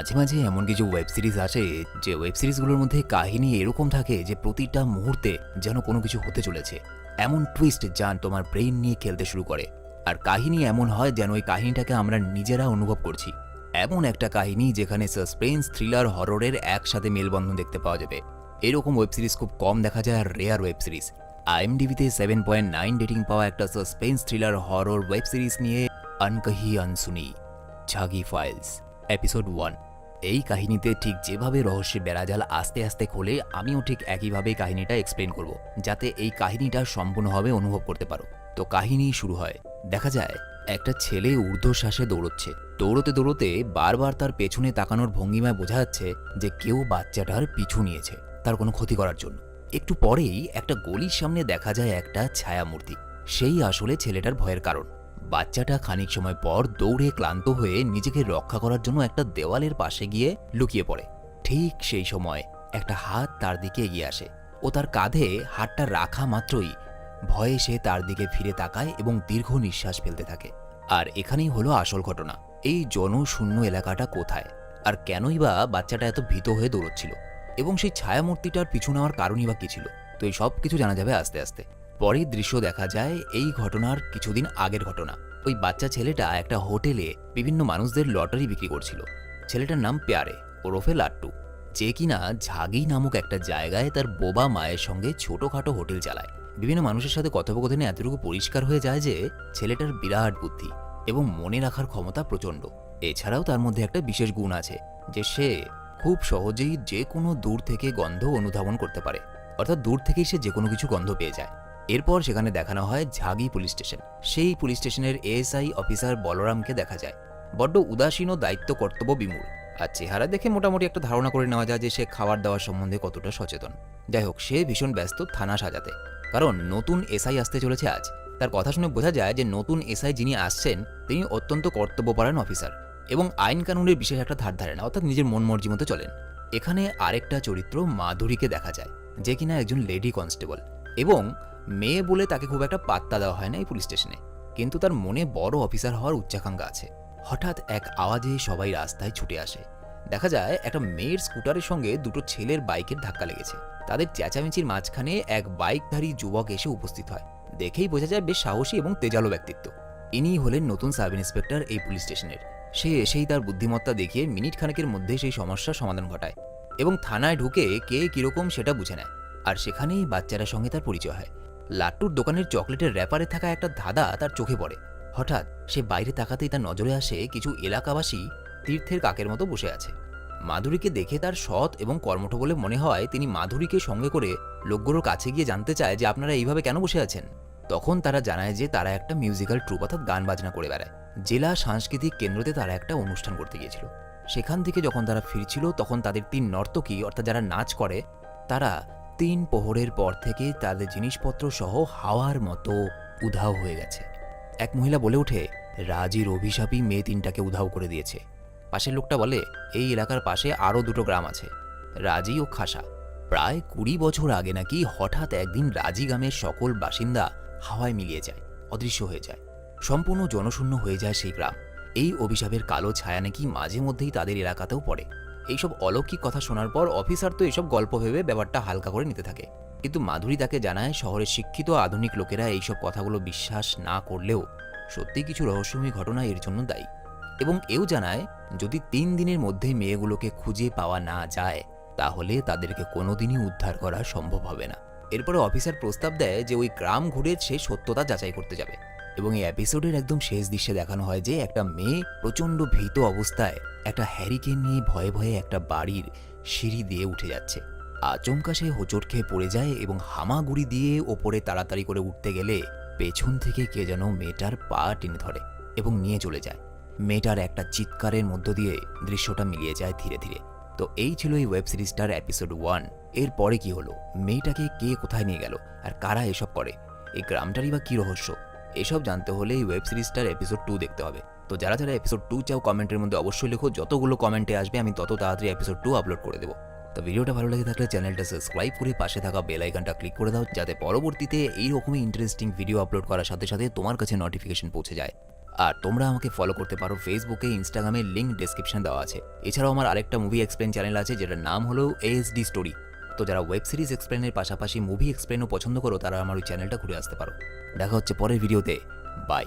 মাঝে মাঝে এমন কিছু ওয়েব সিরিজ আসে যে ওয়েব সিরিজগুলোর মধ্যে কাহিনী এরকম থাকে যে প্রতিটা মুহূর্তে যেন কোনো কিছু হতে চলেছে। এমন টুইস্ট যা তোমার ব্রেইন নিয়ে খেলতে শুরু করে। আর কাহিনী এমন হয় যেন ওই কাহিনীটাকে আমরা নিজেরা অনুভব করছি। এমন একটা কাহিনী যেখানে সাসপেন্স থ্রিলার হররের একসাথে মেলবন্ধন দেখতে পাওয়া যাবে। এরকম ওয়েব সিরিজ খুব কম দেখা যায় আর রেয়ার ওয়েব সিরিজ আইএমডিবিতে সেভেন পয়েন্ট নাইন রেটিং পাওয়া একটা suspense thriller horror web series নিয়ে Ankahi Ansuni Jhagi files episode one এই কাহিনীতে ঠিক যেভাবে রহস্যের বেড়াজাল আস্তে আস্তে খোলে, আমিও ঠিক একইভাবে কাহিনীটা এক্সপ্লেন করব, যাতে এই কাহিনীটা সম্পূর্ণভাবে অনুভব করতে পারো। তো কাহিনী শুরু হয়। দেখা যায়, একটা ছেলে ঊর্ধ্বশ্বাসে দৌড়চ্ছে। দৌড়তে দৌড়তে বারবার তার পেছনে তাকানোর ভঙ্গিমায় বোঝা যাচ্ছে যে কেউ বাচ্চাটার পিছু নিয়েছে, তার কোনো ক্ষতি করার জন্য। একটু পরেই একটা গলির সামনে দেখা যায় একটা ছায়ামূর্তি। সেই আসলে ছেলেটার ভয়ের কারণ। বাচ্চাটা খানিক সময় পর দৌড়ে ক্লান্ত হয়ে নিজেকে রক্ষা করার জন্য একটা দেওয়ালের পাশে গিয়ে লুকিয়ে পড়ে। ঠিক সেই সময় একটা হাত তার দিকে এগিয়ে আসে ও তার কাঁধে হাতটা রাখা মাত্রই ভয়ে সে তার দিকে ফিরে তাকায় এবং দীর্ঘ নিঃশ্বাস ফেলতে থাকে। আর এখানেই হলো আসল ঘটনা। এই জনশূন্য এলাকাটা কোথায়? আর কেনই বা বাচ্চাটা এত ভীত হয়ে দৌড়চ্ছিল? এবং সেই ছায়ামূর্তিটার পিছু নেওয়ার কারণই বা কি ছিল? তো এই সব কিছু জানা যাবে আস্তে আস্তে। পরের দৃশ্য দেখা যায় এই ঘটনার কিছুদিন আগের ঘটনা। ওই বাচ্চা ছেলেটা একটা হোটেলে বিভিন্ন মানুষদের লটারি বিক্রি করছিল। ছেলেটার নাম পেয়ারে, ওরফে লাট্টু। যে কিনা ঝাগি নামক একটা জায়গায় তার বোবা মায়ের সঙ্গে ছোটখাটো হোটেল চালায়। বিভিন্ন মানুষের সাথে কথোপকথনে এতটুকু পরিষ্কার হয়ে যায় যে ছেলেটার বিরাট বুদ্ধি এবং মনে রাখার ক্ষমতা প্রচণ্ড। এছাড়াও তার মধ্যে একটা বিশেষ গুণ আছে যে সে খুব সহজেই যে কোনো দূর থেকে গন্ধ অনুধাবন করতে পারে। অর্থাৎ দূর থেকেই সে যে কোনো কিছু গন্ধ পেয়ে যায়। এরপর সেখানে দেখানো হয় ঝাগি পুলিশ স্টেশন। সেই পুলিশ স্টেশনের এএসআই অফিসার বলরামকে দেখা যায়। বড্ড উদাসীন ও দায়িত্ব কর্তব্য বিমূঢ়। আর চেহারা দেখে মোটামুটি একটা ধারণা করে নেওয়া যায় যে সে খাবার দাওয়ার সম্বন্ধে কতটা সচেতন। যাই হোক, সে ভীষণ ব্যস্ত থানা সাজাতে। কারণ নতুন এসআই আসতে চলেছে আজ। তার কথা শুনে বোঝা যায় যে নতুন এসআই যিনি আসছেন, তিনি অত্যন্ত কর্তব্যপরায়ণ অফিসার এবং আইন কানুনের বিশেষ একটা ধার ধারে না, অর্থাৎ নিজের মন মর্জি মতো চলেন। এখানে আরেকটা চরিত্র মাধুরীকে দেখা যায়, যে কিনা একজন লেডি কনস্টেবল। এবং মেয়ে বলে তাকে খুব একটা পাত্তা দেওয়া হয় না এই পুলিশ স্টেশনে। কিন্তু তার মনে বড় অফিসার হওয়ার উচ্চাকাঙ্ক্ষা আছে। হঠাৎ এক আওয়াজে সবাই রাস্তায় ছুটে আসে। দেখা যায় একটা মেয়ের স্কুটারের সঙ্গে দুটো ছেলের বাইকের ধাক্কা লেগেছে। তাদের চেঁচামেচির মাঝখানে এক বাইকধারী যুবক এসে উপস্থিত হয়। দেখেই বোঝা যায় বেশ সাহসী এবং তেজালো ব্যক্তিত্ব। ইনি হলেন নতুন সাব ইন্সপেক্টর এই পুলিশ স্টেশনের। সে এসেই তার বুদ্ধিমত্তা দেখিয়ে মিনিট খানেকের মধ্যে সেই সমস্যার সমাধান ঘটায়। এবং থানায় ঢুকে কে কীরকম সেটা বুঝে নেয়। আর সেখানেই বাচ্চারা সঙ্গে তার পরিচয় হয়। লাট্টুর দোকানের চকলেটের র্যাপারে থাকা একটা ধাঁধা তার চোখে পড়ে। হঠাৎ সে বাইরে তাকাতেই তার নজরে আসে কিছু এলাকাবাসী তীর্থের কাকের মতো বসে আছে। মাধুরীকে দেখে তার সৎ এবং কর্মঠ বলে মনে হয় তিনি মাধুরীকে সঙ্গে করে লোকগুলোর কাছে গিয়ে জানতে চায় যে আপনারা এইভাবে কেন বসে আছেন। তখন তারা জানায় যে তারা একটা মিউজিক্যাল ট্রুপ অর্থাৎ গান বাজনা করে বেড়ায়। জেলা সাংস্কৃতিক কেন্দ্রতে তারা একটা অনুষ্ঠান করতে গিয়েছিল। সেখান থেকে যখন তারা ফিরছিল তখন তাদের তিন নর্তকী অর্থাৎ যারা নাচ করে, তারা তিন প্রহরের পর থেকে তাদের জিনিসপত্র সহ হাওয়ার মতো উধাও হয়ে গেছে। এক মহিলা বলে ওঠে, রাজির অভিশাপই মেয়ে তিনটাকে উধাও করে দিয়েছে। পাশের লোকটা বলে, এই এলাকার পাশে আরও দুটো গ্রাম আছে, রাজি ও খাসা। প্রায় কুড়ি বছর আগে নাকি হঠাৎ একদিন রাজি গ্রামের সকল বাসিন্দা হাওয়ায় মিলিয়ে যায়, অদৃশ্য হয়ে যায়, সম্পূর্ণ জনশূন্য হয়ে যায় সেই গ্রাম। এই অভিশাপের কালো ছায়া নাকি মাঝে মধ্যেই তাদের এলাকাতেও পড়ে। এইসব অলৌকিক কথা শোনার পর অফিসার তো এসব গল্প ভেবে ব্যাপারটা হালকা করে নিতে থাকে। কিন্তু মাধুরী তাকে জানায়, শহরের শিক্ষিত আধুনিক লোকেরা এইসব কথাগুলো বিশ্বাস না করলেও সত্যি কিছু রহস্যময় ঘটনা এর জন্য দায়ী। এবং এও জানায়, যদি তিন দিনের মধ্যে মেয়েগুলোকে খুঁজে পাওয়া না যায়, তাহলে তাদেরকে কোনোদিনই উদ্ধার করা সম্ভব হবে না। এরপরে অফিসার প্রস্তাব দেয় যে ওই গ্রাম ঘুরে সে সত্যতা যাচাই করতে যাবে। এবং এই এপিসোডের একদম শেষ দৃশ্যে দেখানো হয় যে একটা মেয়ে প্রচণ্ড ভীত অবস্থায় একটা হ্যারিকেন নিয়ে ভয়ে ভয়ে একটা বাড়ির সিঁড়ি দিয়ে উঠে যাচ্ছে। আচমকা সে হোঁচট খেয়ে পড়ে যায় এবং হামাগুড়ি দিয়ে ওপরে তাড়াতাড়ি করে উঠতে গেলে পেছন থেকে কে যেন মেয়েটার পা টেনে ধরে এবং নিয়ে চলে যায়। মেয়েটার একটা চিৎকারের মধ্য দিয়ে দৃশ্যটা মিলিয়ে যায় ধীরে ধীরে। তো এই ছিল এই ওয়েব সিরিজটার এপিসোড ওয়ানের পরে কি হলো? মেয়েটাকে কে কোথায় নিয়ে গেল? আর কারা এসব করে? এই গ্রামটারই বা কী রহস্য? এসব জানতে হলে এই ওয়েব সিরিজটার এপিসোড টু দেখতে হবে। তো যারা যারা এপিসোড টু চাও কমেন্টের মধ্যে অবশ্যই লেখো। যতগুলো কমেন্টে আসবে, আমি তত তাড়াতাড়ি এপিসোড টু আপলোড করে দেবো। তো ভিডিওটা ভালো লেগে থাকলে চ্যানেলটা সাবস্ক্রাইব করে পাশে থাকা বেল আইকনটা ক্লিক করে দাও, যাতে পরবর্তীতে এই রকমই ইন্টারেস্টিং ভিডিও আপলোড করার সাথে সাথে তোমার কাছে নোটিফিকেশন পৌঁছে যায়। আর তোমরা আমাকে ফলো করতে পারো ফেসবুকে ইনস্টাগ্রামে লিঙ্ক ডেসক্রিপশন দেওয়া আছে। এছাড়াও আমার আরেকটা মুভি এক্সপ্লেন চ্যানেল আছে, যেটার নাম হলো এএসডি স্টোরি তো যারা ওয়েব সিরিজ এক্সপ্লেনের পাশাপাশি মুভি এক্সপ্লেনও পছন্দ করো, তারা আমার ওই চ্যানেলটা ঘুরে আসতে পারো। দেখা হচ্ছে পরের ভিডিওতে বাই